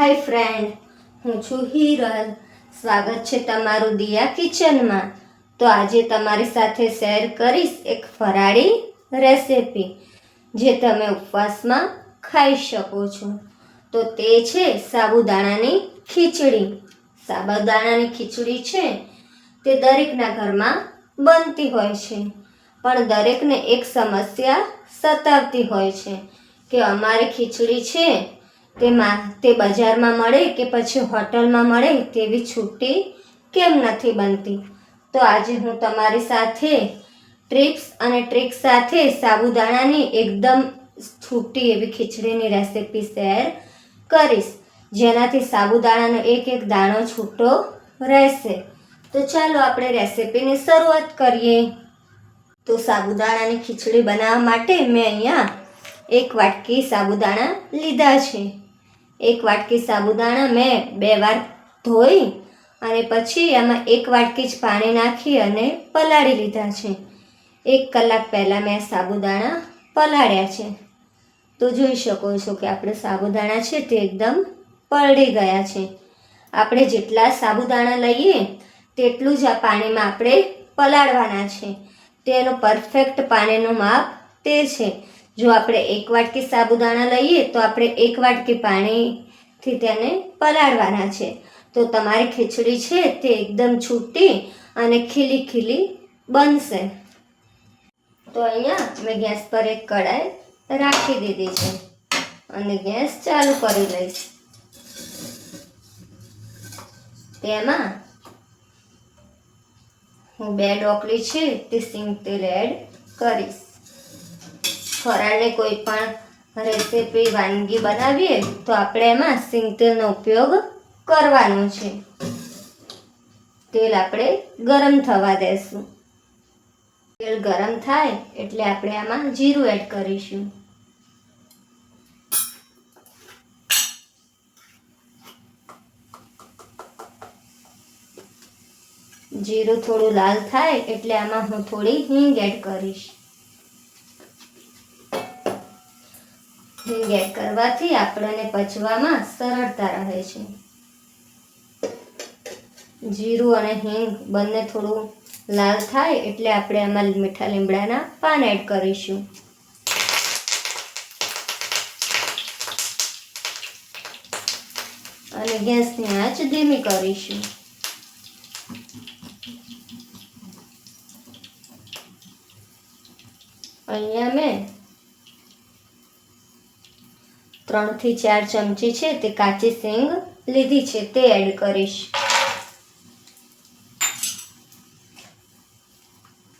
હાય friend, હું છું હિરલ. સ્વાગત છે તમારું દિયા કિચનમાં. તો આજે તમારી સાથે શેર કરીશ એક ફરાળી રેસિપી, જે તમે ઉપવાસમાં ખાઈ શકો છો. તો તે છે સાબુદાણાની ખીચડી. સાબુદાણાની ખીચડી છે તે દરેકના ઘરમાં બનતી હોય છે, પણ દરેકને એક સમસ્યા સતાવતી હોય છે કે અમારી ખીચડી છે તેમાં તે બજારમાં મળે કે પછી હોટલમાં મળે તેવી છૂટી કેમ નથી બનતી? તો આજે હું તમારી સાથે ટ્રીપ્સ અને ટ્રિક્સ સાથે સાબુદાણાની એકદમ છૂટી એવી ખીચડીની રેસીપી શેર કરીશ. જેનાથી સાબુદાણાનો એક એક દાણો છૂટો રહેશે. તો ચાલો આપણે રેસિપીની શરૂઆત કરીએ. તો સાબુદાણાની ખીચડી બનાવવા માટે મેં અહીંયા એક વાટકી સાબુદાણા લીધા છે. એક વાટકી સાબુદાણા મેં બે વાર ધોઈ અને પછી એમાં એક વાટકી જ પાણી નાખી અને પલાળી લીધા છે. એક કલાક પહેલાં મેં સાબુદાણા પલાળ્યા છે. તો જોઈ શકો છો કે આપણે સાબુદાણા છે તે એકદમ પલળી ગયા છે. આપણે જેટલા સાબુદાણા લઈએ, તેટલું જ આ પાણીમાં આપણે પલાળવાના છે. તેનું પરફેક્ટ પાણીનું માપ તે છે. જો આપણે એક વાટકી સાબુદાણા લઈએ, તો આપણે એક વાટકી પાણીથી તેને પલાળવાના છે. તો તમારી ખીચડી છે તે એકદમ છૂટી અને ખીલી ખીલી બનશે. તો અહીંયા મેં ગેસ પર એક કડાઈ રાખી દીધી છે અને ગેસ ચાલુ કરી લઈશ. તેમાં હું બે ડોકલી છે તે સિંગ તેલ એડ કરીશ. ફરાળની કોઈ પણ રેસીપી વાનગી બનાવીએ, તો આપણે એમાં સિંગ તેલનો ઉપયોગ કરવાનો છે. તેલ આપણે ગરમ થવા દેશું. તેલ ગરમ થાય એટલે આપણે આમાં જીરું એડ કરીશું. જીરું થોડું લાલ થાય એટલે આમાં હું થોડી હિંગ એડ કરીશ. હિંગ એડ કરવાથી આપણને પચવામાં સરળતા રહે છે. જીરું અને હિંગ બંને થોડું લાલ થાય એટલે આપણે આમાં મીઠા લીમડાના પાન એડ કરીશું. અને ગેસની આંચ ધીમી કરીશું. અહીંયા મેં ત્રણથી ચાર ચમચી છે તે કાચી સિંગ લીધી છે, તે એડ કરીશ.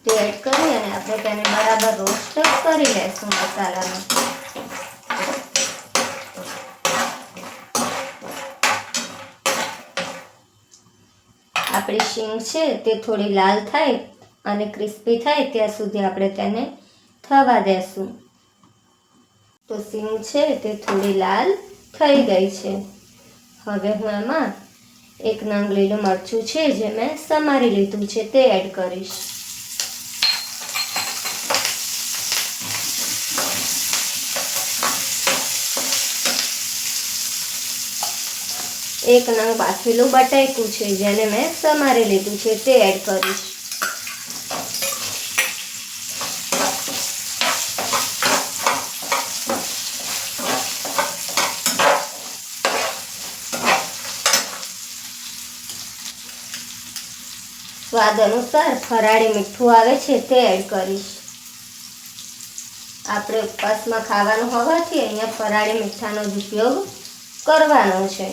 તે એડ કરી અને આપણે તેને બરાબર રોસ્ટ કરી લઈશું મસાલામાં આપણી શીંગ છે તે થોડી લાલ થાય અને ક્રિસ્પી થાય ત્યાં સુધી આપણે તેને થવા દેશું. તો સિંગ છે તે થોડી લાલ થઈ ગઈ છે. હવે હું એમાં એક નંગ લીલું મરચું છે જે મેં સમારી લીધું છે તે એડ કરીશ. એક નંગ બાફેલું બટાકું છે જેને મેં સમારી લીધું છે તે એડ કરીશ. સ્વાદ અનુસાર ફરાળી મીઠું આવે છે તે એડ કરીશ. આપણે ઉપવાસમાં ખાવાનું હોવાથી અહીંયા ફરાળી મીઠાનો જ ઉપયોગ કરવાનો છે.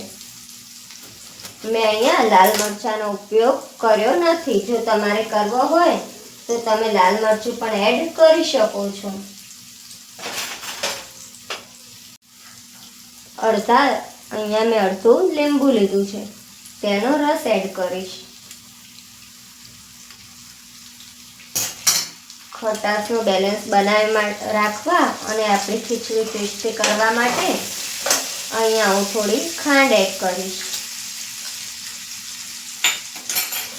મેં અહીંયા લાલ મરચાંનો ઉપયોગ કર્યો નથી. જો તમારે કરવો હોય, તો તમે લાલ મરચું પણ એડ કરી શકો છો. અડધા, અહીંયા મેં અડધું લીંબુ લીધું છે. તેનો રસ એડ કરીશ. ખટાશનો બેલેન્સ બનાવી રાખવા અને આપણી ખીચડી ક્રિસ્પી કરવા માટે અહીંયા હું થોડી ખાંડ એડ કરીશ.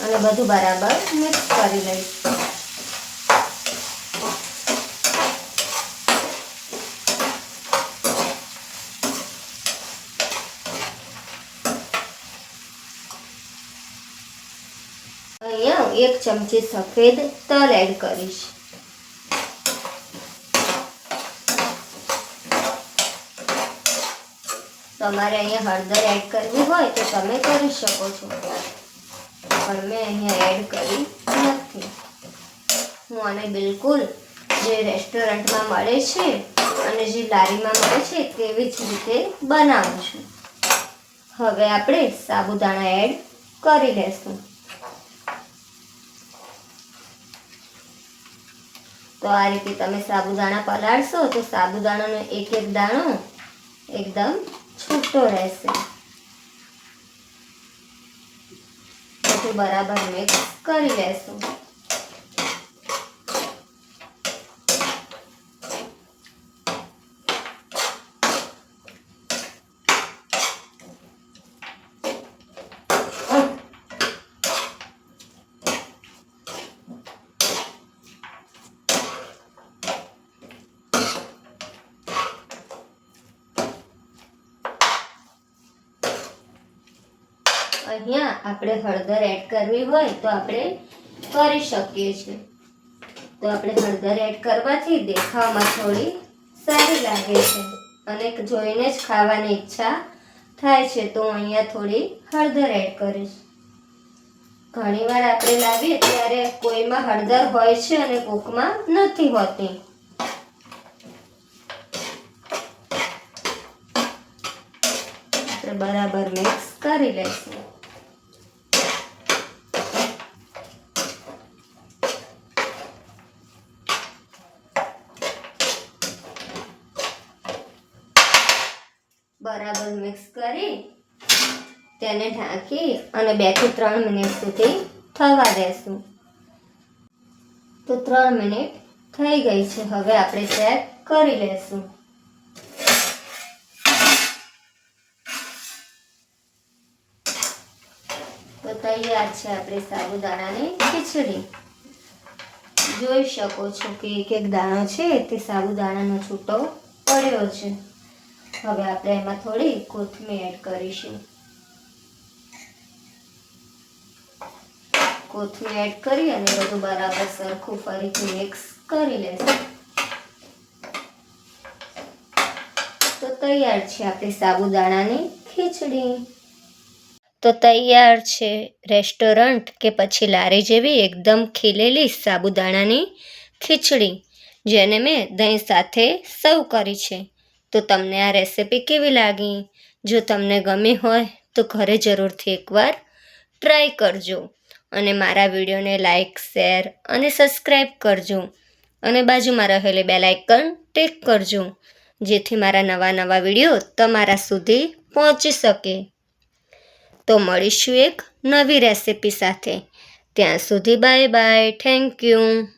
અને બધું બરાબર મિક્સ કરી લઈશ. અહીંયા એક ચમચી સફેદ તલ એડ કરીશ. તમારે અહીંયા હળદર એડ કરવી હોય તો તમે કરી શકો છો. પણ મેં અહીંયા એડ કરી નથી. હું આને બિલકુલ જે રેસ્ટોરન્ટમાં મળે છે અને જે લારીમાં મળે છે તેવી જ રીતે બનાવું છું. હવે આપણે સાબુદાણા એડ કરી લેશું. તો આ રીતે તમે સાબુદાણા પલાળશો તો સાબુદાણાનો એક એક દાણો એકદમ છૂટો રહેશે. બધું બરાબર મિક્સ કરી લેશું. અહીંયા આપણે હળદર એડ કરવી હોય તો આપણે કરી શકીએ છીએ. તો આપણે હળદર એડ કરવાથી દેખાવમાં થોડી સારી લાગે છે અને જોઈને જ ખાવાની ઈચ્છા થાય છે. તો અહીંયા થોડી હળદર એડ કરીશ. ઘણીવાર આપણે લાવીએ ત્યારે કોઈમાં હળદર હોય છે અને કોકમાં નથી હોતી. બરાબર મિક્સ કરી લઈશું. બરાબર મિક્સ કરી તેને ઢાંકી અને બેથી ત્રણ મિનિટ સુધી થવા દેશું. તો ત્રણ મિનિટ થઈ ગઈ છે. હવે આપણે ચેક કરી લેશું. તો તૈયાર છે આપણી સાબુદાણાની ખીચડી. જોઈ શકો છો કે એક એક દાણો છે તે સાબુદાણાનો છૂટો પડ્યો છે. હવે આપણે એમાં થોડી કોથમીર એડ કરીશું. કોથમીર એડ કરી અને બધું બરાબર સરખું ફરીથી મિક્સ કરી લેશું. તો તૈયાર છે આપણી સાબુદાણાની ખીચડી. તો તૈયાર છે રેસ્ટોરન્ટ કે પછી લારી જેવી એકદમ ખીલેલી સાબુદાણાની ખીચડી, જેને મેં દહીં સાથે સર્વ કરી છે. તો તમને આ રેસિપી કેવી લાગી? જો તમને ગમી હોય, તો ઘરે જરૂરથી એકવાર ટ્રાય કરજો. અને મારા વિડીયોને લાઇક શેર અને સબસ્ક્રાઈબ કરજો. અને બાજુમાં રહેલી બે લાઇકન ટેક કરજો, જેથી મારા નવા નવા વીડિયો તમારા સુધી પહોંચી શકે. તો મળીશું એક નવી રેસિપી સાથે. ત્યાં સુધી બાય બાય, થેન્ક યુ.